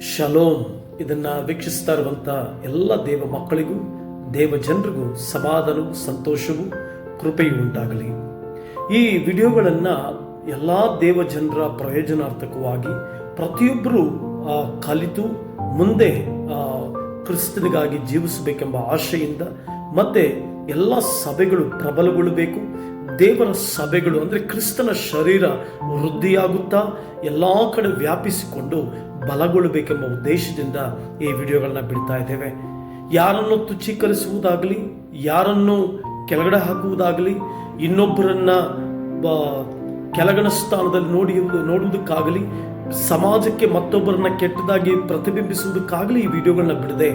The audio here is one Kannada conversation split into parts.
ಶಲೋಮ್ ಇದನ್ನ ವೀಕ್ಷಿಸ್ತಾ ಇರುವಂತ ಎಲ್ಲ ದೇವ ಮಕ್ಕಳಿಗೂ, ದೇವ ಜನರಿಗೂ ಸಮಾಧಾನವು, ಸಂತೋಷವೂ, ಕೃಪೆಯು ಉಂಟಾಗಲಿ. ಈ ವಿಡಿಯೋಗಳನ್ನು ಎಲ್ಲ ದೇವ ಜನರ ಪ್ರಯೋಜನಾರ್ಥಕವಾಗಿ ಪ್ರತಿಯೊಬ್ಬರು ಕಲಿತು ಮುಂದೆ ಕ್ರಿಸ್ತನಿಗಾಗಿ ಜೀವಿಸಬೇಕೆಂಬ ಆಶೆಯಿಂದ ಮತ್ತೆ ಎಲ್ಲ ಸಭೆಗಳು ಪ್ರಬಲಗೊಳ್ಳಬೇಕು. ದೇವರ ಸಭೆಗಳು ಅಂದರೆ ಕ್ರಿಸ್ತನ ಶರೀರ ವೃದ್ಧಿಯಾಗುತ್ತಾ ಎಲ್ಲ ಕಡೆ ವ್ಯಾಪಿಸಿಕೊಂಡು ಬಲಗೊಳ್ಳಬೇಕೆಂಬ ಉದ್ದೇಶದಿಂದ ಈ ವಿಡಿಯೋಗಳನ್ನ ಬಿಡ್ತಾ ಇದ್ದೇವೆ. ಯಾರನ್ನು ತುಚ್ಛೀಕರಿಸುವುದಾಗಲಿ, ಯಾರನ್ನು ಕೆಳಗಡೆ ಹಾಕುವುದಾಗಲಿ, ಇನ್ನೊಬ್ಬರನ್ನ ಕೆಳಗಣ ಸ್ಥಾನದಲ್ಲಿ ನೋಡಿ, ನೋಡುವುದಕ್ಕಾಗಲಿ ಸಮಾಜಕ್ಕೆ ಮತ್ತೊಬ್ಬರನ್ನ ಕೆಟ್ಟದಾಗಿ ಪ್ರತಿಬಿಂಬಿಸುವುದಕ್ಕಾಗಲಿ ಈ ವಿಡಿಯೋಗಳನ್ನ ಬಿಡದೆ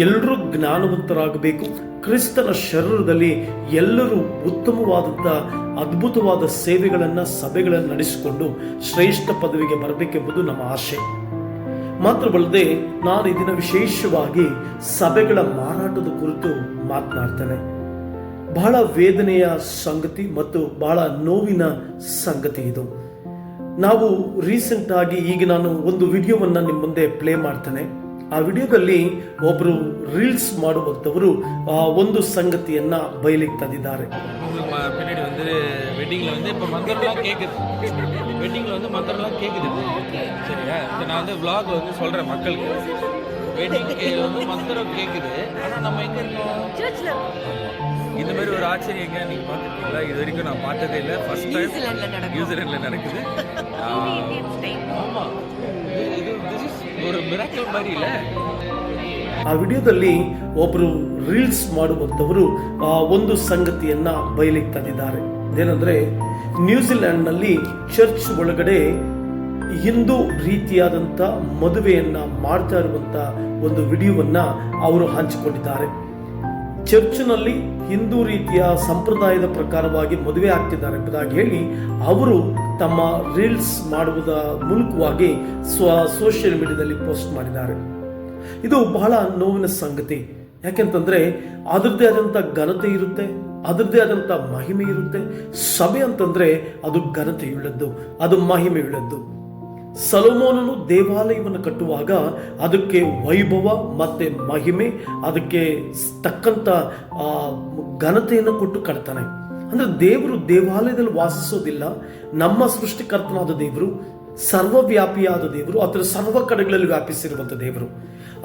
ಎಲ್ಲರೂ ಜ್ಞಾನವಂತರಾಗಬೇಕು. ಕ್ರಿಸ್ತನ ಶರೀರದಲ್ಲಿ ಎಲ್ಲರೂ ಉತ್ತಮವಾದಂಥ ಅದ್ಭುತವಾದ ಸೇವೆಗಳನ್ನ ಸಭೆಗಳನ್ನು ನಡೆಸಿಕೊಂಡು ಶ್ರೇಷ್ಠ ಪದವಿಗೆ ಬರಬೇಕೆಂಬುದು ನಮ್ಮ ಆಶೆ. ಮಾತ್ರವಲ್ಲದೆ ನಾನು ಇದನ್ನ ವಿಶೇಷವಾಗಿ ಸಭೆಗಳ ಮಾರಾಟದ ಕುರಿತು ಮಾತನಾಡ್ತೇನೆ. ಬಹಳ ವೇದನೆಯ ಸಂಗತಿ ಮತ್ತು ಬಹಳ ನೋವಿನ ಸಂಗತಿ ಇದು. ನಾವು ರೀಸೆಂಟ್ ಆಗಿ ಈಗ ನಾನು ಒಂದು ವಿಡಿಯೋವನ್ನ ನಿಮ್ಮ ಮುಂದೆ ಪ್ಲೇ ಮಾಡ್ತೇನೆ ಆ ವಿಡಿಯೋದಲ್ಲಿ ಒಬ್ಬರು ರೀಲ್ಸ್ ಮಾಡುವಂಥವರು ಆ ಒಂದು ಸಂಗತಿಯನ್ನ ಬಯಲಿಗೆ ತಂದಿದ್ದಾರೆ உங்களுக்கு ம- பின்னாடி வந்து வெட்டிங்கில் வந்து இப்போ மந்திரம்லாம் கேட்குது வெட்டிங்கில் வந்து மந்திரம்லாம் கேட்குது சரியா இப்போ நான் வந்து vlog வந்து சொல்கிறேன் மக்களுக்கு வெட்டிங் வந்து மந்திரம் கேட்குது ஆனால் நம்ம எங்கே இருக்கோம் இந்த மாதிரி ஒரு ஆச்சரியம் எங்க நீங்கள் பார்த்துருக்கீங்களா இது வரைக்கும் நான் பார்த்ததே இல்லை ஃபர்ஸ்ட் டைம் நியூசிலாந்துல நடக்கும். நியூசிலாண்டில் நடக்குது ஆமாம் இது this is ஒரு மிராக்கல் மாதிரி இல்லை ಆ ವಿಡಿಯೋದಲ್ಲಿ ಒಬ್ಬರು ರೀಲ್ಸ್ ಮಾಡುವಂಥವರು ಆ ಒಂದು ಸಂಗತಿಯನ್ನ ಬಯಲಿಗೆ ತಂದಿದ್ದಾರೆ ಏನಂದ್ರೆ ನ್ಯೂಜಿಲೆಂಡ್ನಲ್ಲಿ ಚರ್ಚ್ ಒಳಗಡೆ ಹಿಂದೂ ರೀತಿಯಾದಂಥ ಮದುವೆಯನ್ನ ಮಾಡ್ತಾ ಇರುವಂತ ಒಂದು ವಿಡಿಯೋವನ್ನ ಅವರು ಹಂಚಿಕೊಂಡಿದ್ದಾರೆ ಚರ್ಚ್ನಲ್ಲಿ ಹಿಂದೂ ರೀತಿಯ ಸಂಪ್ರದಾಯದ ಪ್ರಕಾರವಾಗಿ ಮದುವೆ ಆಗ್ತಿದ್ದಾರೆ ಎಂಬುದಾಗಿ ಹೇಳಿ ಅವರು ತಮ್ಮ ರೀಲ್ಸ್ ಮಾಡುವುದ ಮೂಲಕವಾಗಿ ಸ್ವ ಸೋಷಿಯಲ್ ಮೀಡಿಯಾದಲ್ಲಿ ಪೋಸ್ಟ್ ಮಾಡಿದ್ದಾರೆ. ಇದು ಬಹಳ ನೋವಿನ ಸಂಗತಿ. ಯಾಕೆಂತಂದ್ರೆ ಅದರದ್ದೇ ಆದಂಥ ಘನತೆ ಇರುತ್ತೆ ಅದರದ್ದೇ ಆದಂಥ ಮಹಿಮೆ ಇರುತ್ತೆ. ಸಭೆ ಅಂತಂದ್ರೆ ಅದು ಘನತೆಯುಳ್ಳದ್ದು, ಅದು ಮಹಿಮೆಯುಳ್ಳದ್ದು. ಸಲೋಮೋನನು ದೇವಾಲಯವನ್ನು ಕಟ್ಟುವಾಗ ಅದಕ್ಕೆ ವೈಭವ ಮತ್ತೆ ಮಹಿಮೆ, ಅದಕ್ಕೆ ತಕ್ಕಂಥ ಘನತೆಯನ್ನು ಕೊಟ್ಟು ಕಟ್ತಾನೆ. ಅಂದ್ರೆ ದೇವರು ದೇವಾಲಯದಲ್ಲಿ ವಾಸಿಸೋದಿಲ್ಲ. ನಮ್ಮ ಸೃಷ್ಟಿಕರ್ತನಾದ ದೇವರು, ಸರ್ವವ್ಯಾಪಿಯಾದ ದೇವರು ಅದರ ಸರ್ವ ಕಡೆಗಳಲ್ಲಿ ವ್ಯಾಪಿಸಿರುವಂಥ ದೇವರು.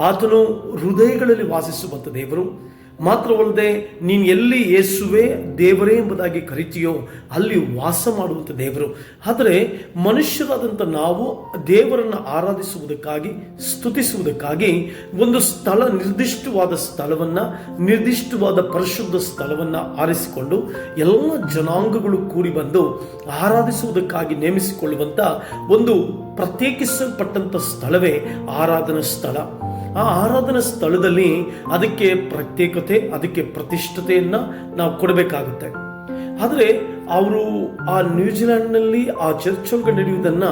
ಆತನು ಹೃದಯಗಳಲ್ಲಿ ವಾಸಿಸುವಂಥ ದೇವರು. ಮಾತ್ರವಲ್ಲದೆ ನೀನು ಎಲ್ಲಿ ಯೇಸುವೆ ದೇವರೇ ಎಂಬುದಾಗಿ ಕರಿತೀಯೋ ಅಲ್ಲಿ ವಾಸ ಮಾಡುವಂಥ ದೇವರು. ಆದರೆ ಮನುಷ್ಯರಾದಂಥ ನಾವು ದೇವರನ್ನು ಆರಾಧಿಸುವುದಕ್ಕಾಗಿ, ಸ್ತುತಿಸುವುದಕ್ಕಾಗಿ ಒಂದು ಸ್ಥಳ, ನಿರ್ದಿಷ್ಟವಾದ ಸ್ಥಳವನ್ನು, ನಿರ್ದಿಷ್ಟವಾದ ಪರಿಶುದ್ಧ ಸ್ಥಳವನ್ನು ಆರಿಸಿಕೊಂಡು ಎಲ್ಲ ಜನಾಂಗಗಳು ಕೂಡಿ ಬಂದು ಆರಾಧಿಸುವುದಕ್ಕಾಗಿ ನೇಮಿಸಿಕೊಳ್ಳುವಂಥ ಒಂದು ಪ್ರತ್ಯೇಕಿಸಲ್ಪಟ್ಟಂಥ ಸ್ಥಳವೇ ಆರಾಧನಾ ಸ್ಥಳ. ಆ ಆರಾಧನಾ ಸ್ಥಳದಲ್ಲಿ ಅದಕ್ಕೆ ಪ್ರತ್ಯೇಕತೆ, ಅದಕ್ಕೆ ಪ್ರತಿಷ್ಠತೆಯನ್ನ ನಾವು ಕೊಡಬೇಕಾಗುತ್ತೆ. ಆದರೆ ಅವರು ಆ ನ್ಯೂಜಿಲೆಂಡ್ನಲ್ಲಿ ಆ ಚರ್ಚ್ ಒಳಗೆ ನಡೆಯುವುದನ್ನ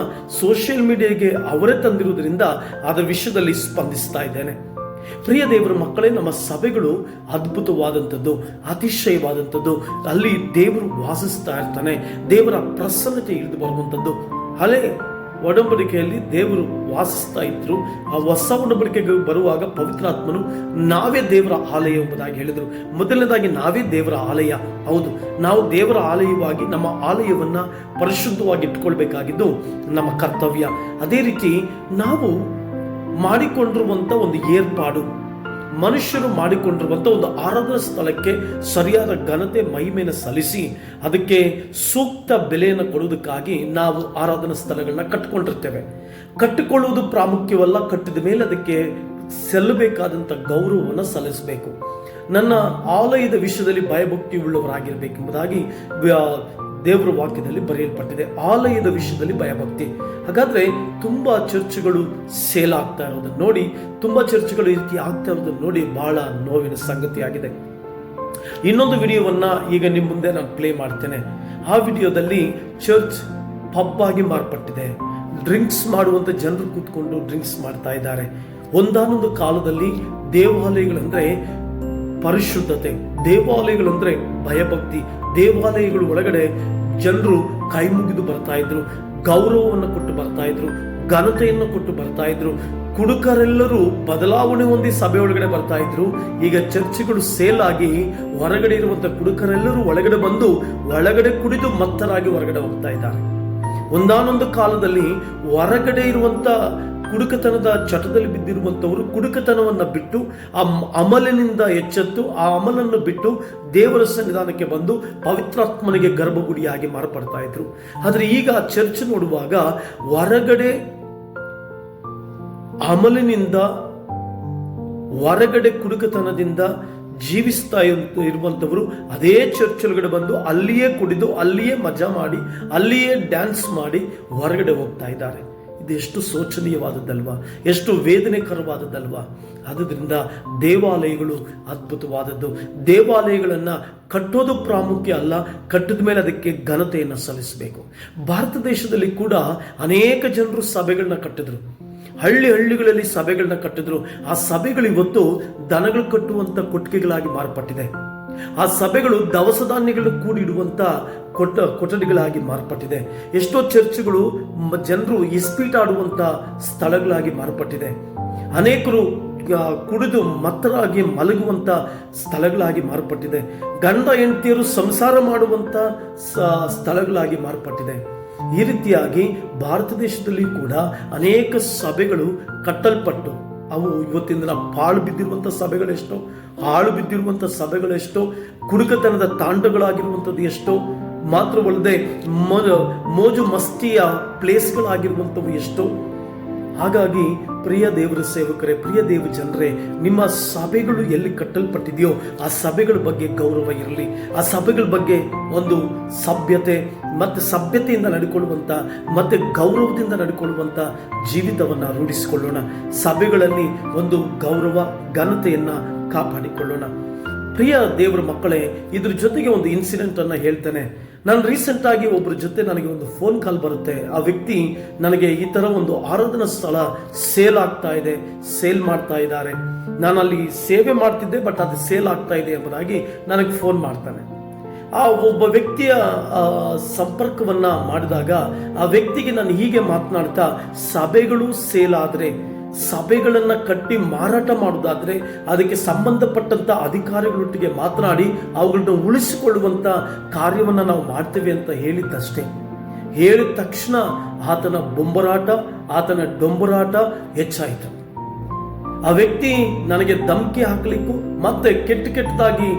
ಸೋಷಿಯಲ್ ಮೀಡಿಯಾಗೆ ಅವರೇ ತಂದಿರುವುದರಿಂದ ಅದರ ವಿಷಯದಲ್ಲಿ ಸ್ಪಂದಿಸ್ತಾ ಇದ್ದೇನೆ. ಪ್ರಿಯ ದೇವರ ಮಕ್ಕಳೇ, ನಮ್ಮ ಸಭೆಗಳು ಅದ್ಭುತವಾದಂಥದ್ದು, ಅತಿಶಯವಾದಂಥದ್ದು. ಅಲ್ಲಿ ದೇವರು ವಾಸಿಸ್ತಾ ಇರ್ತಾನೆ, ದೇವರ ಪ್ರಸನ್ನತೆ ಇಳಿದು ಬರುವಂಥದ್ದು. ಹಳೆ ಒಡಂಬಡಿಕೆಯಲ್ಲಿ ದೇವರು ವಾಸಿಸ್ತಾ ಇದ್ರು. ಆ ಹೊಸ ಒಡಂಬಡಿಕೆಗೆ ಬರುವಾಗ ಪವಿತ್ರಾತ್ಮನು ನಾವೇ ದೇವರ ಆಲಯ ಎಂಬುದಾಗಿ ಹೇಳಿದರು. ಮೊದಲನೇದಾಗಿ ನಾವೇ ದೇವರ ಆಲಯ. ಹೌದು, ನಾವು ದೇವರ ಆಲಯವಾಗಿ ನಮ್ಮ ಆಲಯವನ್ನ ಪರಿಶುದ್ಧವಾಗಿ ಇಟ್ಕೊಳ್ಬೇಕಾಗಿದ್ದು ನಮ್ಮ ಕರ್ತವ್ಯ. ಅದೇ ರೀತಿ ನಾವು ಮಾಡಿಕೊಂಡಿರುವಂಥ ಒಂದು ಏರ್ಪಾಡು. ಮನುಷ್ಯರು ಮಾಡಿಕೊಂಡಿರುವಂಥ ಒಂದು ಆರಾಧನಾ ಸ್ಥಳಕ್ಕೆ ಸರಿಯಾದ ಘನತೆ ಮಹಿಮೆಯನ್ನು ಸಲ್ಲಿಸಿ ಅದಕ್ಕೆ ಸೂಕ್ತ ಬೆಲೆಯನ್ನು ಕೊಡುವುದಕ್ಕಾಗಿ ನಾವು ಆರಾಧನಾ ಸ್ಥಳಗಳನ್ನ ಕಟ್ಟಿಕೊಂಡಿರ್ತೇವೆ. ಕಟ್ಟಿಕೊಳ್ಳುವುದು ಪ್ರಾಮುಖ್ಯವಲ್ಲ, ಕಟ್ಟಿದ ಮೇಲೆ ಅದಕ್ಕೆ ಸಲ್ಲಬೇಕಾದಂಥ ಗೌರವವನ್ನು ಸಲ್ಲಿಸಬೇಕು. ನನ್ನ ಆಲಯದ ವಿಷಯದಲ್ಲಿ ಭಯಭಕ್ತಿ ಉಳ್ಳವರಾಗಿರಬೇಕೆಂಬುದಾಗಿ ದೇವರ ವಾಕ್ಯದಲ್ಲಿ ಬರೆಯಲ್ಪಟ್ಟಿದೆ. ಆಲಯದ ವಿಷಯದಲ್ಲಿ ಭಯಭಕ್ತಿ. ಹಾಗಾದ್ರೆ ತುಂಬಾ ಚರ್ಚ್ಗಳು ಸೇಲ್ ಆಗ್ತಾ ಇರೋದನ್ನ ನೋಡಿ, ತುಂಬಾ ಚರ್ಚ್ಗಳು ಈ ರೀತಿ ಆಗ್ತಾ ಇರೋದನ್ನ ನೋಡಿ ಬಹಳ ನೋವಿನ ಸಂಗತಿಯಾಗಿದೆ. ಇನ್ನೊಂದು ವಿಡಿಯೋವನ್ನ ಈಗ ನಿಮ್ಮ ಮುಂದೆ ನಾನು ಪ್ಲೇ ಮಾಡ್ತೇನೆ. ಆ ವಿಡಿಯೋದಲ್ಲಿ ಚರ್ಚ್ ಪಬ್ ಆಗಿ ಮಾರ್ಪಟ್ಟಿದೆ. ಡ್ರಿಂಕ್ಸ್ ಮಾಡುವಂತ ಜನರು ಕೂತ್ಕೊಂಡು ಡ್ರಿಂಕ್ಸ್ ಮಾಡ್ತಾ ಇದ್ದಾರೆ. ಒಂದಾನೊಂದು ಕಾಲದಲ್ಲಿ ದೇವಾಲಯಗಳಂದ್ರೆ ಪರಿಶುದ್ಧತೆ, ದೇವಾಲಯಗಳು ಅಂದ್ರೆ ಭಯಭಕ್ತಿ. ದೇವಾಲಯಗಳ ಒಳಗಡೆ ಜನರು ಕೈ ಮುಗಿದು ಬರ್ತಾ ಇದ್ರು, ಗೌರವವನ್ನು ಕೊಟ್ಟು ಬರ್ತಾ ಇದ್ರು, ಘನತೆಯನ್ನು ಕೊಟ್ಟು ಬರ್ತಾ ಇದ್ರು. ಕುಡುಕರೆಲ್ಲರೂ ಬದಲಾವಣೆ ಹೊಂದಿ ಸಭೆ ಒಳಗಡೆ ಬರ್ತಾ ಇದ್ರು. ಈಗ ಚರ್ಚ್ಗಳು ಸೇಲ್ ಆಗಿ ಹೊರಗಡೆ ಇರುವಂತ ಕುಡುಕರೆಲ್ಲರೂ ಒಳಗಡೆ ಬಂದು ಒಳಗಡೆ ಕುಡಿದು ಮತ್ತರಾಗಿ ಹೊರಗಡೆ ಹೋಗ್ತಾ ಇದ್ದಾರೆ. ಒಂದಾನೊಂದು ಕಾಲದಲ್ಲಿ ಹೊರಗಡೆ ಇರುವಂತ ಕುಡುಕತನದ ಚಟದಲ್ಲಿ ಬಿದ್ದಿರುವಂಥವರು ಕುಡುಕತನವನ್ನು ಬಿಟ್ಟು ಆ ಅಮಲಿನಿಂದ ಎಚ್ಚೆತ್ತು ಆ ಅಮಲನ್ನು ಬಿಟ್ಟು ದೇವರ ಸನ್ನಿಧಾನಕ್ಕೆ ಬಂದು ಪವಿತ್ರಾತ್ಮನಿಗೆ ಗರ್ಭಗುಡಿಯಾಗಿ ಮಾರ್ಪಡ್ತಾ ಇದ್ರು. ಆದರೆ ಈಗ ಚರ್ಚ್ ನೋಡುವಾಗ ಹೊರಗಡೆ ಅಮಲಿನಿಂದ ಹೊರಗಡೆ ಕುಡುಕತನದಿಂದ ಜೀವಿಸ್ತಾ ಇರುವಂಥವರು ಅದೇ ಚರ್ಚ್ ಒಳಗಡೆ ಬಂದು ಅಲ್ಲಿಯೇ ಕುಡಿದು ಅಲ್ಲಿಯೇ ಮಜಾ ಮಾಡಿ, ಅಲ್ಲಿಯೇ ಡ್ಯಾನ್ಸ್ ಮಾಡಿ ಹೊರಗಡೆ ಹೋಗ್ತಾ ಇದ್ದಾರೆ. ಇದು ಎಷ್ಟು ಶೋಚನೀಯವಾದದ್ದಲ್ವಾ? ಎಷ್ಟು ವೇದನೆಕರವಾದದ್ದಲ್ವಾ? ಆದ್ದರಿಂದ ದೇವಾಲಯಗಳು ಅದ್ಭುತವಾದದ್ದು. ದೇವಾಲಯಗಳನ್ನು ಕಟ್ಟೋದು ಪ್ರಾಮುಖ್ಯ ಅಲ್ಲ, ಕಟ್ಟಿದ ಮೇಲೆ ಅದಕ್ಕೆ ಘನತೆಯನ್ನು ಸಲ್ಲಿಸಬೇಕು. ಭಾರತ ದೇಶದಲ್ಲಿ ಕೂಡ ಅನೇಕ ಜನರು ಸಭೆಗಳನ್ನ ಕಟ್ಟಿದ್ರು. ಹಳ್ಳಿ ಹಳ್ಳಿಗಳಲ್ಲಿ ಸಭೆಗಳನ್ನ ಕಟ್ಟಿದ್ರು. ಆ ಸಭೆಗಳು ಇವತ್ತು ದನಗಳು ಕಟ್ಟುವಂತ ಕೊಟ್ಟಿಗೆಗಳಾಗಿ ಮಾರ್ಪಟ್ಟಿದೆ. ಆ ಸಭೆಗಳು ದವಸ ಧಾನ್ಯಗಳನ್ನು ಕೂಡಿಡುವಂತ ಕೊಟ್ಟ, ಕೊಠಡಿಗಳಾಗಿ ಮಾರ್ಪಟ್ಟಿದೆ. ಎಷ್ಟೋ ಚರ್ಚ್ಗಳು ಜನರು ಇಸ್ಪೀಟ್ ಆಡುವಂತ ಸ್ಥಳಗಳಾಗಿ ಮಾರ್ಪಟ್ಟಿದೆ. ಅನೇಕರು ಕುಡಿದು ಮತ್ತರಾಗಿ ಮಲಗುವಂತ ಸ್ಥಳಗಳಾಗಿ ಮಾರ್ಪಟ್ಟಿದೆ. ಗಂಡ ಹೆಂಡತಿಯರು ಸಂಸಾರ ಮಾಡುವಂತ ಸ್ಥಳಗಳಾಗಿ ಮಾರ್ಪಟ್ಟಿದೆ. ಈ ರೀತಿಯಾಗಿ ಭಾರತ ದೇಶದಲ್ಲಿ ಕೂಡ ಅನೇಕ ಸಭೆಗಳು ಕಟ್ಟಲ್ಪಟ್ಟು ಅವು ಇವತ್ತಿನ ದಿನ ಪಾಳು ಬಿದ್ದಿರುವಂಥ ಸಭೆಗಳೆಷ್ಟೋ, ಹಾಳು ಬಿದ್ದಿರುವಂಥ ಸಭೆಗಳೆಷ್ಟೋ ಕುಡುಕತನದ ತಾಂಡಗಳಾಗಿರುವಂಥದ್ದು ಎಷ್ಟೋ, ಮಾತ್ರವಲ್ಲದೆ ಮೋಜು ಮಸ್ತಿಯ ಪ್ಲೇಸ್ಗಳಾಗಿರುವಂಥವು ಎಷ್ಟೋ. ಹಾಗಾಗಿ ಪ್ರಿಯ ದೇವರ ಸೇವಕರೇ, ಪ್ರಿಯ ದೇವ ಜನರೇ, ನಿಮ್ಮ ಸಭೆಗಳು ಎಲ್ಲಿ ಕಟ್ಟಲ್ಪಟ್ಟಿದೆಯೋ ಆ ಸಭೆಗಳ ಬಗ್ಗೆ ಗೌರವ ಇರಲಿ. ಆ ಸಭೆಗಳ ಬಗ್ಗೆ ಒಂದು ಸಭ್ಯತೆ ಮತ್ತು ಸಭ್ಯತೆಯಿಂದ ನಡ್ಕೊಳ್ಳುವಂಥ ಮತ್ತು ಗೌರವದಿಂದ ನಡ್ಕೊಳ್ಳುವಂಥ ಜೀವಿತವನ್ನು ರೂಢಿಸಿಕೊಳ್ಳೋಣ. ಸಭೆಗಳಲ್ಲಿ ಒಂದು ಗೌರವ, ಘನತೆಯನ್ನು ಕಾಪಾಡಿಕೊಳ್ಳೋಣ. ಪ್ರಿಯ ದೇವರ ಮಕ್ಕಳೇ, ಇದ್ರ ಜೊತೆಗೆ ಒಂದು ಇನ್ಸಿಡೆಂಟ್ ಅನ್ನ ಹೇಳ್ತೇನೆ. ನಾನು ರೀಸೆಂಟ್ ಆಗಿ ಒಬ್ಬರ ಜೊತೆ ನನಗೆ ಒಂದು ಫೋನ್ ಕಾಲ್ ಬರುತ್ತೆ. ಆ ವ್ಯಕ್ತಿ ನನಗೆ ಈ ಥರ ಒಂದು ಆರಾಧನಾ ಸ್ಥಳ ಸೇಲ್ ಆಗ್ತಾ ಇದೆ ಸೇಲ್ ಮಾಡ್ತಾ ಇದ್ದಾರೆ. ನಾನು ಅಲ್ಲಿ ಸೇವೆ ಮಾಡ್ತಿದ್ದೆ ಬಟ್ ಅದು ಸೇಲ್ ಆಗ್ತಾ ಇದೆ ಎಂಬುದಾಗಿ ನನಗೆ ಫೋನ್ ಮಾಡ್ತಾನೆ. ಆ ಒಬ್ಬ ವ್ಯಕ್ತಿಯ ಸಂಪರ್ಕವನ್ನು ಮಾಡಿದಾಗ ಆ ವ್ಯಕ್ತಿಗೆ ನಾನು ಹೀಗೆ ಮಾತನಾಡ್ತಾ, ಸಭೆಗಳು ಸೇಲ್ ಸಭೆಗಳನ್ನ ಕಟ್ಟಿ ಮಾರಾಟ ಮಾಡೋದಾದ್ರೆ, ಅದಕ್ಕೆ ಸಂಬಂಧಪಟ್ಟಂತ ಅಧಿಕಾರಿಗಳೊಟ್ಟಿಗೆ ಮಾತನಾಡಿ ಅವುಗಳನ್ನ ಉಳಿಸಿಕೊಳ್ಳುವಂತ ಕಾರ್ಯವನ್ನ ನಾವು ಮಾಡ್ತೇವೆ ಅಂತ ಹೇಳಿದ್ದಷ್ಟೇ. ಹೇಳಿದ ತಕ್ಷಣ ಆತನ ಬೊಂಬರಾಟ, ಆತನ ಡೊಂಬರಾಟ ಹೆಚ್ಚಾಯಿತು. ಆ ವ್ಯಕ್ತಿ ನನಗೆ ಧಮಕಿ ಹಾಕಲಿಕ್ಕೂ, ಮತ್ತೆ ಕೆಟ್ಟ ಕೆಟ್ಟದಾಗಿ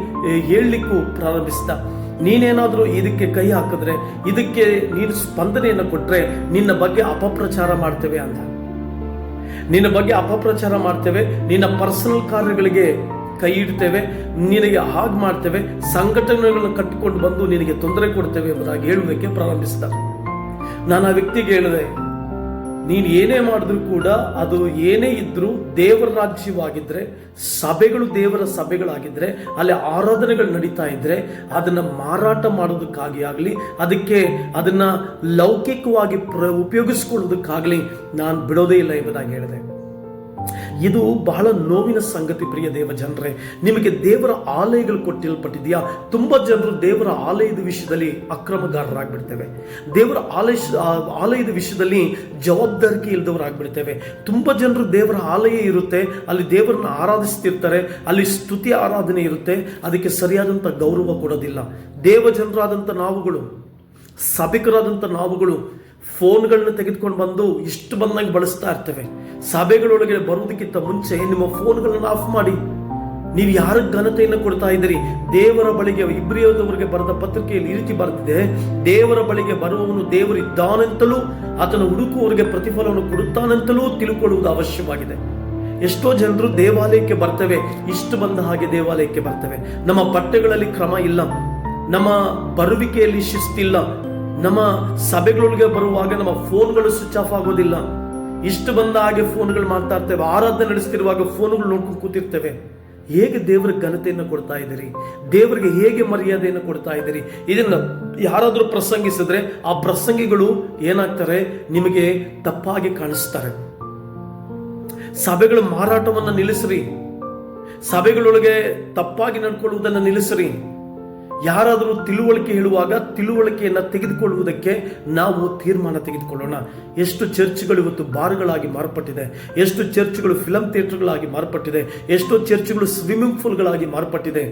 ಹೇಳಲಿಕ್ಕೂ ಪ್ರಾರಂಭಿಸಿದ. ನೀನೇನಾದ್ರೂ ಇದಕ್ಕೆ ಕೈ ಹಾಕಿದ್ರೆ, ಇದಕ್ಕೆ ನೀನು ಸ್ಪಂದನೆಯನ್ನು ಕೊಟ್ಟರೆ ನಿನ್ನ ಬಗ್ಗೆ ಅಪಪ್ರಚಾರ ಮಾಡ್ತೇವೆ ಅಂತ. ನಿನ್ನ ಬಗ್ಗೆ ಅಪಪ್ರಚಾರ ಮಾಡ್ತೇವೆ, ನಿನ್ನ ಪರ್ಸನಲ್ ಕಾರ್ಯಗಳಿಗೆ ಕೈ ಇಡ್ತೇವೆ, ನಿನಗೆ ಹಾಗೆ ಮಾಡ್ತೇವೆ, ಸಂಘಟನೆಗಳನ್ನು ಕಟ್ಟಿಕೊಂಡು ಬಂದು ನಿನಗೆ ತೊಂದರೆ ಕೊಡ್ತೇವೆ ಎಂಬುದಾಗಿ ಹೇಳುವುದಕ್ಕೆ ಪ್ರಾರಂಭಿಸಿದ. ನಾನು ಆ ವ್ಯಕ್ತಿಗೆ ಹೇಳಿದೆ ನೀನು ಏನೇ ಮಾಡಿದ್ರು ಕೂಡ ಅದು ಏನೇ ಇದ್ದರೂ ದೇವರ ರಾಜ್ಯವಾಗಿದ್ದರೆ ಸಭೆಗಳು ದೇವರ ಸಭೆಗಳಾಗಿದ್ರೆ, ಅಲ್ಲಿ ಆರಾಧನೆಗಳು ನಡೀತಾ ಇದ್ದರೆ ಅದನ್ನ ಮಾರಾಟ ಮಾಡೋದಕ್ಕಾಗಿ ಆಗಲಿ, ಅದಕ್ಕೆ ಅದನ್ನ ಲೌಕಿಕವಾಗಿ ಪ್ರ, ಉಪಯೋಗಿಸ್ಕೊಳ್ಳೋದಕ್ಕಾಗಲಿ ನಾನು ಬಿಡೋದೇ ಇಲ್ಲ ಎಂಬುದಾಗಿ ಹೇಳಿದೆ. ಇದು ಬಹಳ ನೋವಿನ ಸಂಗತಿ ಪ್ರಿಯ ದೇವ ಜನರೇ. ನಿಮಗೆ ದೇವರ ಆಲಯಗಳು ಕೊಟ್ಟಿಲ್ಪಟ್ಟಿದೆಯಾ? ತುಂಬ ಜನರು ದೇವರ ಆಲಯದ ವಿಷಯದಲ್ಲಿ ಅಕ್ರಮಗಾರರಾಗ್ಬಿಡ್ತೇವೆ. ದೇವರ ಆಲಯ ಆಲಯದ ವಿಷಯದಲ್ಲಿ ಜವಾಬ್ದಾರಿಕೆ ಇಲ್ಲದವರಾಗ್ಬಿಡ್ತೇವೆ ತುಂಬ ಜನರು ದೇವರ ಆಲಯ ಇರುತ್ತೆ, ಅಲ್ಲಿ ದೇವರನ್ನ ಆರಾಧಿಸ್ತಿರ್ತಾರೆ, ಅಲ್ಲಿ ಸ್ತುತಿ ಆರಾಧನೆ ಇರುತ್ತೆ, ಅದಕ್ಕೆ ಸರಿಯಾದಂಥ ಗೌರವ ಕೊಡೋದಿಲ್ಲ. ದೇವ ಜನರಾದಂಥ ನಾವುಗಳು ಸಭಿಕರಾದಂಥ ನಾವುಗಳು ಫೋನ್ಗಳನ್ನ ತೆಗೆದುಕೊಂಡು ಬಂದು ಇಷ್ಟು ಬಂದಂಗೆ ಬಳಸ್ತಾ ಇರ್ತೇವೆ. ಸಭೆಗಳೊಳಗೆ ಬರುವುದಕ್ಕಿಂತ ಮುಂಚೆ ನಿಮ್ಮ ಫೋನ್ಗಳನ್ನ ಆಫ್ ಮಾಡಿ. ನೀವು ಯಾರ ಘನತೆಯನ್ನು ಕೊಡ್ತಾ ಇದ್ದೀರಿ? ದೇವರ ಬಳಿಗೆ ಇಬ್ರಿಯೋದವರಿಗೆ ಬರೆದ ಪತ್ರಿಕೆಯಲ್ಲಿ ಈ ರೀತಿ ಬರ್ತಿದೆ ದೇವರ ಬಳಿಗೆ ಬರುವವನು ದೇವರು ಇದ್ದಾನೆಂತಲೂ ಆತನ ಹುಡುಕುವವರಿಗೆ ಪ್ರತಿಫಲವನ್ನು ಕೊಡುತ್ತಾನೆಂತಲೂ ತಿಳ್ಕೊಳ್ಳುವುದು ಅವಶ್ಯವಾಗಿದೆ. ಎಷ್ಟೋ ಜನರು ದೇವಾಲಯಕ್ಕೆ ಬರ್ತವೆ, ಇಷ್ಟು ಬಂದ ಹಾಗೆ ದೇವಾಲಯಕ್ಕೆ ಬರ್ತವೆ. ನಮ್ಮ ಬಟ್ಟೆಗಳಲ್ಲಿ ಕ್ರಮ ಇಲ್ಲ. ನಮ್ಮ ಬರುವಿಕೆಯಲ್ಲಿ ಶಿಸ್ತಿಲ್ಲ. ನಮ್ಮ ಸಭೆಗಳೊಳಗೆ ಬರುವಾಗ ನಮ್ಮ ಫೋನ್ಗಳು ಸ್ವಿಚ್ ಆಫ್ ಆಗೋದಿಲ್ಲ. ಇಷ್ಟು ಬಂದ ಹಾಗೆ ಫೋನ್ಗಳು ಮಾಡ್ತಾ ಇರ್ತೇವೆ. ಆರಾಧನೆ ನಡೆಸ್ತಿರುವಾಗ ಫೋನ್ಗಳು ನೋಡ್ಕೊಂಡು ಕೂತಿರ್ತೇವೆ. ಹೇಗೆ ದೇವರ ಘನತೆಯನ್ನು ಕೊಡ್ತಾ ಇದ್ದೀರಿ? ದೇವರಿಗೆ ಹೇಗೆ ಮರ್ಯಾದೆಯನ್ನು ಕೊಡ್ತಾ ಇದ್ದೀರಿ? ಇದನ್ನ ಯಾರಾದರೂ ಪ್ರಸಂಗಿಸಿದ್ರೆ ಆ ಪ್ರಸಂಗಿಗಳು ಏನಾಗ್ತಾರೆ? ನಿಮಗೆ ತಪ್ಪಾಗಿ ಕಾಣಿಸ್ತಾರೆ. ಸಭೆಗಳ ಮಾರಾಟವನ್ನು ನಿಲ್ಲಿಸ್ರಿ. ಸಭೆಗಳೊಳಗೆ ತಪ್ಪಾಗಿ ನಡ್ಕೊಳ್ಳುವುದನ್ನು ನಿಲ್ಲಿಸ್ರಿ. ಯಾರಾದರೂ ತಿಳುವಳಿಕೆ ಹೇಳುವಾಗ ತಿಳುವಳಿಕೆಯನ್ನು ತೆಗೆದುಕೊಳ್ಳುವುದಕ್ಕೆ ನಾವು ತೀರ್ಮಾನ ತೆಗೆದುಕೊಳ್ಳೋಣ. ಎಷ್ಟು ಚರ್ಚ್ಗಳು ಇವತ್ತು ಬಾರ್ಗಳಾಗಿ ಮಾರ್ಪಟ್ಟಿದೆ, ಎಷ್ಟು ಚರ್ಚ್ಗಳು ಫಿಲಂ ಥಿಯೇಟರ್ಗಳಾಗಿ ಮಾರ್ಪಟ್ಟಿದೆ, ಎಷ್ಟೋ ಚರ್ಚ್ಗಳು ಸ್ವಿಮ್ಮಿಂಗ್ ಪೂಲ್ಗಳಾಗಿ ಮಾರ್ಪಟ್ಟಿದೆ,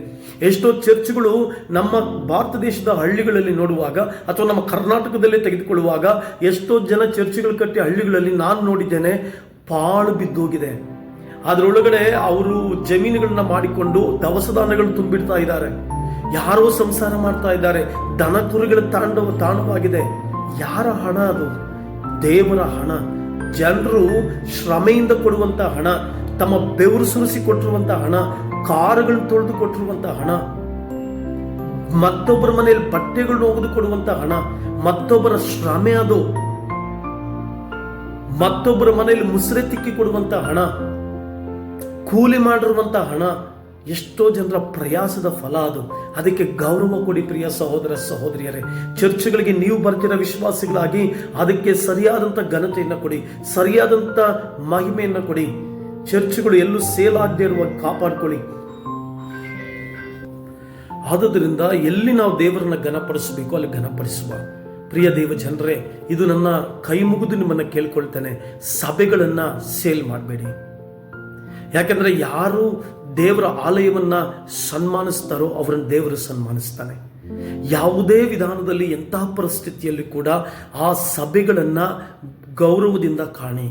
ಎಷ್ಟೋ ಚರ್ಚ್ಗಳು ನಮ್ಮ ಭಾರತ ದೇಶದ ಹಳ್ಳಿಗಳಲ್ಲಿ ನೋಡುವಾಗ ಅಥವಾ ನಮ್ಮ ಕರ್ನಾಟಕದಲ್ಲೇ ತೆಗೆದುಕೊಳ್ಳುವಾಗ ಎಷ್ಟೋ ಜನ ಚರ್ಚ್ಗಳು ಕಟ್ಟಿ ಹಳ್ಳಿಗಳಲ್ಲಿ ನಾನು ನೋಡಿದ್ದೇನೆ, ಪಾಳು ಬಿದ್ದೋಗಿದೆ. ಅದರೊಳಗಡೆ ಅವರು ಜಮೀನುಗಳನ್ನ ಮಾಡಿಕೊಂಡು ದವಸ ಧಾನ್ಯಗಳು ತುಂಬಿಡ್ತಾ ಇದ್ದಾರೆ. ಯಾರೋ ಸಂಸಾರ ಮಾಡ್ತಾ ಇದ್ದಾರೆ. ದನ ಕುರಿಗಳ ತಾಂಡವ, ತಾಣವಾಗಿದೆ. ಯಾರ ಹಣ ಅದು? ದೇವರ ಹಣ. ಜನರು ಶ್ರಮೆಯಿಂದ ಕೊಡುವಂತ ಹಣ, ತಮ್ಮ ಬೆವರು ಸುರಿಸಿ ಕೊಟ್ಟಿರುವಂತ ಹಣ, ಕಾರುಗಳು ತೊಳೆದು ಕೊಟ್ಟಿರುವಂತ ಹಣ, ಮತ್ತೊಬ್ಬರ ಮನೆಯಲ್ಲಿ ಬಟ್ಟೆಗಳನ್ನ ಒಗೆದು ಕೊಡುವಂತ ಹಣ, ಮತ್ತೊಬ್ಬರ ಶ್ರಮೆ ಅದು. ಮತ್ತೊಬ್ಬರ ಮನೆಯಲ್ಲಿ ಮುಸ್ರೆ ತಿಕ್ಕಿ ಕೊಡುವಂತ ಹಣ. ಕೂಲಿ ಮಾಡಿರುವಂಥ ಹಣ ಎಷ್ಟೋ ಜನರ ಪ್ರಯಾಸದ ಫಲ ಅದು. ಅದಕ್ಕೆ ಗೌರವ ಕೊಡಿ ಪ್ರಿಯ ಸಹೋದರ ಸಹೋದರಿಯರೇ. ಚರ್ಚ್ಗಳಿಗೆ ನೀವು ಬರ್ತಿರೋ ವಿಶ್ವಾಸಿಗಳಾಗಿ ಅದಕ್ಕೆ ಸರಿಯಾದಂಥ ಘನತೆಯನ್ನು ಕೊಡಿ ಸರಿಯಾದಂಥ ಮಹಿಮೆಯನ್ನು ಕೊಡಿ. ಚರ್ಚ್ಗಳು ಎಲ್ಲೂ ಸೇಲ್ ಇರುವ ಕಾಪಾಡ್ಕೊಳ್ಳಿ. ಆದುದರಿಂದ ಎಲ್ಲಿ ನಾವು ದೇವರನ್ನ ಘನಪಡಿಸಬೇಕು ಅಲ್ಲಿ ಘನಪಡಿಸುವ. ಪ್ರಿಯ ದೇವ ಜನರೇ, ಇದು ನನ್ನ ಕೈ ಮುಗಿದು ನಿಮ್ಮನ್ನ ಕೇಳ್ಕೊಳ್ತೇನೆ. ಸಭೆಗಳನ್ನ ಸೇಲ್ ಮಾಡಬೇಡಿ. ಯಾಕಂದ್ರೆ ಯಾರು ದೇವರ ಆಲಯವನ್ನ ಸನ್ಮಾನಿಸ್ತಾರೋ ಅವರನ್ನು ದೇವರು ಸನ್ಮಾನಿಸ್ತಾನೆ. ಯಾವುದೇ ವಿಧಾನದಲ್ಲಿ ಎಂತಹ ಪರಿಸ್ಥಿತಿಯಲ್ಲಿ ಕೂಡ ಆ ಸಭೆಗಳನ್ನು ಗೌರವದಿಂದ ಕಾಣಿ.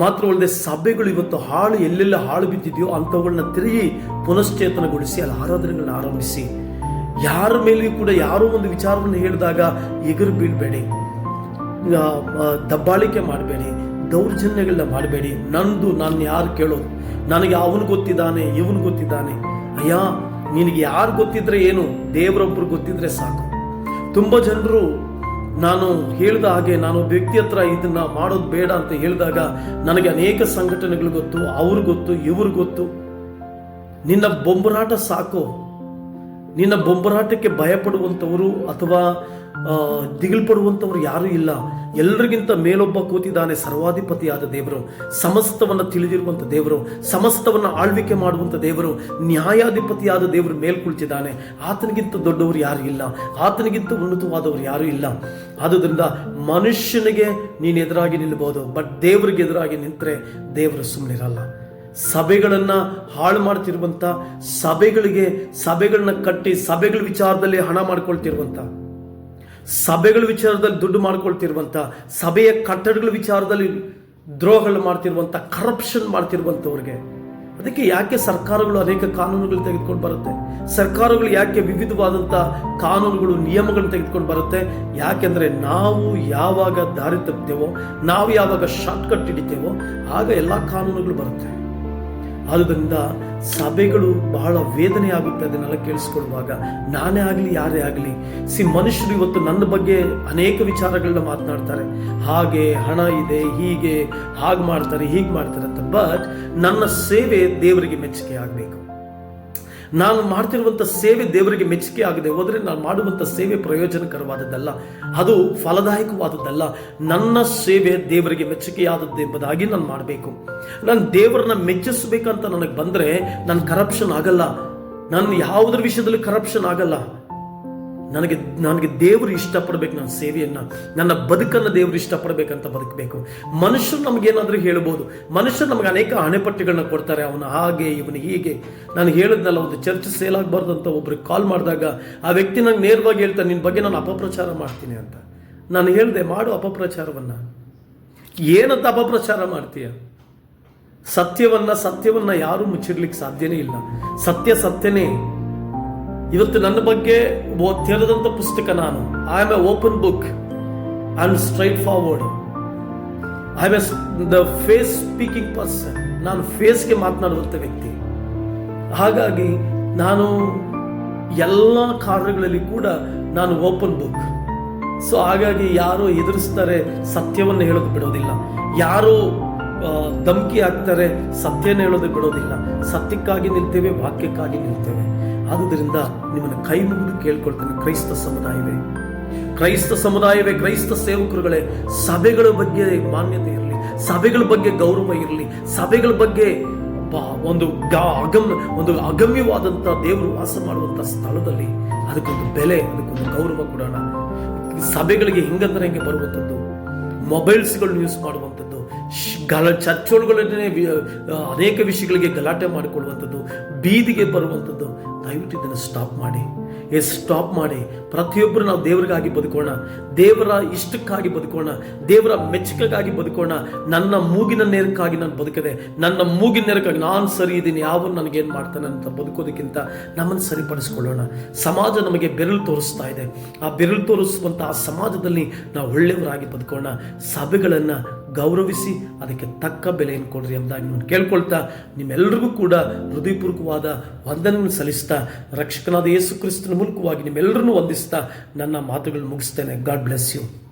ಮಾತ್ರವಲ್ಲದೆ ಸಭೆಗಳು ಇವತ್ತು ಹಾಳು ಎಲ್ಲೆಲ್ಲ ಹಾಳು ಬಿದ್ದಿದೆಯೋ ಅಂಥವುಗಳನ್ನ ತಿರುಗಿ ಪುನಶ್ಚೇತನಗೊಳಿಸಿ, ಅಲ್ಲಿ ಆರಾಧನೆಗಳನ್ನ ಆರಂಭಿಸಿ. ಯಾರ ಮೇಲೆಯೂ ಕೂಡ ಯಾರೋ ಒಂದು ವಿಚಾರವನ್ನು ಹೇಳಿದಾಗ ಎಗರು ಬೀಳಬೇಡಿ ದಬ್ಬಾಳಿಕೆ ಮಾಡಬೇಡಿ, ದೌರ್ಜನ್ಯಗಳನ್ನ ಮಾಡಬೇಡಿ. ನಂದು, ನಾನು ಯಾರು ಕೇಳೋದು? ನನಗೆ ಅವನು ಗೊತ್ತಿದ್ದಾನೆ, ಇವನು ಗೊತ್ತಿದ್ದಾನೆ. ಅಯ್ಯ, ನಿನಗೆ ಯಾರು ಗೊತ್ತಿದ್ರೆ ಏನು? ದೇವರೊಬ್ಬರು ಗೊತ್ತಿದ್ರೆ ಸಾಕು. ತುಂಬ ಜನರು ನಾನು ಹೇಳಿದ ಹಾಗೆ ನಾನು ವ್ಯಕ್ತಿ ಹತ್ರ ಇದನ್ನ ಮಾಡೋದು ಬೇಡ ಅಂತ ಹೇಳಿದಾಗ ನನಗೆ ಅನೇಕ ಸಂಘಟನೆಗಳು ಗೊತ್ತು, ಅವ್ರು ಗೊತ್ತು, ಇವ್ರು ಗೊತ್ತು. ನಿನ್ನ ಬೊಂಬರಾಟ ಸಾಕು. ನಿನ್ನ ಬೊಂಬರಾಟಕ್ಕೆ ಭಯಪಡುವಂಥವರು ಅಥವಾ ದಿಗಿಲು ಪಡುವಂಥವ್ರು ಯಾರೂ ಇಲ್ಲ. ಎಲ್ರಿಗಿಂತ ಮೇಲೊಬ್ಬ ಕೂತಿದ್ದಾನೆ ಸರ್ವಾಧಿಪತಿಯಾದ ದೇವರು, ಸಮಸ್ತವನ್ನು ತಿಳಿದಿರುವಂಥ ದೇವರು, ಸಮಸ್ತವನ್ನು ಆಳ್ವಿಕೆ ಮಾಡುವಂಥ ದೇವರು, ನ್ಯಾಯಾಧಿಪತಿಯಾದ ದೇವರು ಮೇಲ್ಕುಳಿತಿದ್ದಾನೆ. ಆತನಿಗಿಂತ ದೊಡ್ಡವರು ಯಾರು ಇಲ್ಲ. ಆತನಿಗಿಂತ ಉನ್ನತವಾದವರು ಯಾರೂ ಇಲ್ಲ. ಆದುದರಿಂದ ಮನುಷ್ಯನಿಗೆ ನೀನು ಎದುರಾಗಿ ನಿಲ್ಲಬಹುದು ಬಟ್ ದೇವರಿಗೆ ಎದುರಾಗಿ ನಿಂತರೆ ದೇವರು ಸುಮ್ಮನಿರಲ್ಲ ಸಭೆಗಳನ್ನು ಹಾಳು ಮಾಡ್ತಿರುವಂಥ, ಸಭೆಗಳಿಗೆ, ಸಭೆಗಳನ್ನ ಕಟ್ಟಿ, ಸಭೆಗಳ ವಿಚಾರದಲ್ಲಿ ಹಣ ಮಾಡ್ಕೊಳ್ತಿರುವಂತ ಸಭೆಗಳ ವಿಚಾರದಲ್ಲಿ ದುಡ್ಡು ಮಾಡ್ಕೊಳ್ತಿರುವಂಥ, ಸಭೆಯ ಕಟ್ಟಡಗಳ ವಿಚಾರದಲ್ಲಿ ದ್ರೋಹಗಳು ಮಾಡ್ತಿರುವಂಥ ಕರಪ್ಷನ್ ಮಾಡ್ತಿರುವಂಥವ್ರಿಗೆ. ಅದಕ್ಕೆ ಯಾಕೆ ಸರ್ಕಾರಗಳು ಅನೇಕ ಕಾನೂನುಗಳು ತೆಗೆದುಕೊಂಡು ಬರುತ್ತೆ? ಸರ್ಕಾರಗಳು ಯಾಕೆ ವಿವಿಧವಾದಂಥ ಕಾನೂನುಗಳು, ನಿಯಮಗಳನ್ನು ತೆಗೆದುಕೊಂಡು ಬರುತ್ತೆ? ಯಾಕೆಂದರೆ ನಾವು ಯಾವಾಗ ದಾರಿ ತಪ್ತೇವೋ, ನಾವು ಯಾವಾಗ ಶಾರ್ಟ್ಕಟ್ ಹಿಡಿತೇವೋ, ಆಗ ಎಲ್ಲ ಕಾನೂನುಗಳು ಬರುತ್ತೆ. ಆದುದರಿಂದ ಸಭೆಗಳು ಬಹಳ ವೇದನೆ ಆಗುತ್ತೆ ಅದನ್ನೆಲ್ಲ ಕೇಳಿಸ್ಕೊಳ್ಳುವಾಗ, ನಾನೇ ಆಗಲಿ, ಯಾರೇ ಆಗಲಿ, ಸಿ ಮನುಷ್ಯರು ಇವತ್ತು ನನ್ನ ಬಗ್ಗೆ ಅನೇಕ ವಿಚಾರಗಳನ್ನ ಮಾತನಾಡ್ತಾರೆ. ಹಾಗೆ ಹಣ ಇದೆ, ಹೀಗೆ, ಹಾಗೆ ಮಾಡ್ತಾರೆ, ಹೀಗೆ ಮಾಡ್ತಾರೆ ಅಂತ. ಬಟ್ ನನ್ನ ಸೇವೆ ದೇವರಿಗೆ ಮೆಚ್ಚುಗೆ ಆಗಬೇಕು. ನಾನು ಮಾಡ್ತಿರುವಂಥ ಸೇವೆ ದೇವರಿಗೆ ಮೆಚ್ಚುಗೆ ಆಗದೆ ಹೋದರೆ ನಾನು ಮಾಡುವಂಥ ಸೇವೆ ಪ್ರಯೋಜನಕರವಾದದ್ದಲ್ಲ. ಅದು ಫಲದಾಯಕವಾದದ್ದಲ್ಲ. ನನ್ನ ಸೇವೆ ದೇವರಿಗೆ ಮೆಚ್ಚುಗೆಯಾದದ್ದು ಎಂಬುದಾಗಿ ನಾನು ಮಾಡಬೇಕು. ನಾನು ದೇವರನ್ನ ಮೆಚ್ಚಿಸ್ಬೇಕಂತ ನನಗೆ ಬಂದರೆ ನನ್ನ ಕರಪ್ಷನ್ ಆಗಲ್ಲ. ನಾನು ಯಾವುದ್ರ ವಿಷಯದಲ್ಲಿ ಕರಪ್ಷನ್ ಆಗಲ್ಲ. ನನಗೆ ನನಗೆ ದೇವರು ಇಷ್ಟಪಡಬೇಕು, ನನ್ನ ಸೇವೆಯನ್ನು, ನನ್ನ ಬದುಕನ್ನು ದೇವರು ಇಷ್ಟಪಡಬೇಕಂತ ಬದುಕಬೇಕು. ಮನುಷ್ಯರು ನಮಗೇನಾದರೂ ಹೇಳ್ಬೋದು. ಮನುಷ್ಯರು ನಮಗೆ ಅನೇಕ ಹಣೆಪಟ್ಟಿಗಳನ್ನ ಕೊಡ್ತಾರೆ. ಅವನು ಹಾಗೆ, ಇವನು ಹೀಗೆ. ನಾನು ಹೇಳಿದ್ನಲ್ಲ, ಒಂದು ಚರ್ಚ್ ಸೇಲ್ ಆಗಬಾರ್ದು ಅಂತ ಒಬ್ರಿಗೆ ಕಾಲ್ ಮಾಡಿದಾಗ, ಆ ವ್ಯಕ್ತಿ ನಂಗೆ ನೇರವಾಗಿ ಹೇಳ್ತಾನೆ ನಿನ್ನ ಬಗ್ಗೆ ನಾನು ಅಪಪ್ರಚಾರ ಮಾಡ್ತೀನಿ ಅಂತ. ನಾನು ಹೇಳಿದೆ, ಮಾಡು ಅಪಪ್ರಚಾರವನ್ನು. ಏನಂತ ಅಪಪ್ರಚಾರ ಮಾಡ್ತೀಯ? ಸತ್ಯವನ್ನ ಸತ್ಯವನ್ನ ಯಾರೂ ಮುಚ್ಚಿರ್ಲಿಕ್ಕೆ ಸಾಧ್ಯನೇ ಇಲ್ಲ. ಸತ್ಯ ಸತ್ಯನೇ. ಇವತ್ತು ನನ್ನ ಬಗ್ಗೆ ತೆರೆದಂಥ ಪುಸ್ತಕ ನಾನು. I am open book I am straightforward I am a the face speaking person ನಾನು ಫೇಸ್ಗೆ ಮಾತನಾಡುವಂಥ ವ್ಯಕ್ತಿ. ಹಾಗಾಗಿ ನಾನು ಎಲ್ಲ ಕಾರ್ಯಗಳಲ್ಲಿ ಕೂಡ ನಾನು ಓಪನ್ ಬುಕ್ ಸೊ ಹಾಗಾಗಿ ಯಾರು ಎದುರಿಸ್ತಾರೆ ಸತ್ಯವನ್ನು ಹೇಳೋದು ಬಿಡೋದಿಲ್ಲ. ಯಾರು ಧಮಕಿ ಹಾಕ್ತಾರೆ ಸತ್ಯನ ಹೇಳೋದು ಬಿಡೋದಿಲ್ಲ. ಸತ್ಯಕ್ಕಾಗಿ ನಿಲ್ತೇವೆ, ವಾಕ್ಯಕ್ಕಾಗಿ ನಿಲ್ತೇವೆ. ಆದುದರಿಂದ ನಿಮ್ಮನ್ನು ಕೈ ಮುಗಿದು ಕೇಳ್ಕೊಳ್ತೇನೆ ಕ್ರೈಸ್ತ ಸಮುದಾಯವೇ. ಕ್ರೈಸ್ತ ಸಮುದಾಯವೇ, ಕ್ರೈಸ್ತ ಸೇವಕರುಗಳೇ, ಸಭೆಗಳ ಬಗ್ಗೆ ಮಾನ್ಯತೆ ಇರಲಿ, ಸಭೆಗಳ ಬಗ್ಗೆ ಗೌರವ ಇರಲಿ, ಸಭೆಗಳ ಬಗ್ಗೆ ಒಂದು ಅಗಮ್ ಒಂದು ಅಗಮ್ಯವಾದಂಥ ದೇವರು ವಾಸ ಮಾಡುವಂಥ ಸ್ಥಳದಲ್ಲಿ ಅದಕ್ಕೊಂದು ಬೆಲೆ, ಅದಕ್ಕೊಂದು ಗೌರವ ಕೊಡೋಣ. ಸಭೆಗಳಿಗೆ ಹಿಂಗಂದ್ರೆ ಹೆಂಗೆ ಬರುವಂಥದ್ದು? ಮೊಬೈಲ್ಸ್ಗಳನ್ನ ಯೂಸ್ ಮಾಡುವಂಥದ್ದು ಗಲ, ಚರ್ಚ್ ಅನೇಕ ವಿಷಯಗಳಿಗೆ ಗಲಾಟೆ ಮಾಡಿಕೊಳ್ಳುವಂಥದ್ದು ಬೀದಿಗೆ ಬರುವಂಥದ್ದು, ದಯವಿಟ್ಟು ಇದನ್ನು ಸ್ಟಾಪ್ ಮಾಡಿ. ಎಸ್ ಸ್ಟಾಪ್ ಮಾಡಿ. ಪ್ರತಿಯೊಬ್ಬರು ನಾವು ದೇವರಿಗಾಗಿ ಬದುಕೋಣ. ದೇವರ ಇಷ್ಟಕ್ಕಾಗಿ ಬದುಕೋಣ. ದೇವರ ಮೆಚ್ಚುಗೆಗಾಗಿ ಬದುಕೋಣ. ನನ್ನ ಮೂಗಿನ ನೇರಕ್ಕಾಗಿ ನಾನು ಬದುಕದೆ, ನನ್ನ ಮೂಗಿನ ನೇರಕ್ಕಾಗಿ ನಾನು ಸರಿ ಇದ್ದೀನಿ ಯಾವ ನನಗೇನು ಮಾಡ್ತಾನೆ ಅಂತ ಬದುಕೋದಕ್ಕಿಂತ ನಮ್ಮನ್ನು ಸರಿಪಡಿಸ್ಕೊಳ್ಳೋಣ. ಸಮಾಜ ನಮಗೆ ಬೆರಳು ತೋರಿಸ್ತಾ ಇದೆ. ಆ ಬೆರಳು ತೋರಿಸುವಂಥ ಆ ಸಮಾಜದಲ್ಲಿ ನಾವು ಒಳ್ಳೆಯವರಾಗಿ ಬದುಕೋಣ. ಸಭೆಗಳನ್ನು ಗೌರವಿಸಿ ಅದಕ್ಕೆ ತಕ್ಕ ಬೆಲೆಯನ್ನು ಕೊಡ್ರಿ ಎಂಬುದಾಗಿ ನಾನು ಕೇಳ್ಕೊಳ್ತಾ ನಿಮ್ಮೆಲ್ಲರಿಗೂ ಕೂಡ ಹೃದಯಪೂರ್ವಕವಾದ ವಂದನೆಯನ್ನು ಸಲ್ಲಿಸ್ತಾ ರಕ್ಷಕನಾದ ಯೇಸು ಕ್ರಿಸ್ತನ ಮೂಲಕವಾಗಿ ನಿಮ್ಮೆಲ್ಲರನ್ನೂ ವಂದಿಸ್ತಾ ನನ್ನ ಮಾತುಗಳನ್ನು ಮುಗಿಸ್ತೇನೆ. God bless you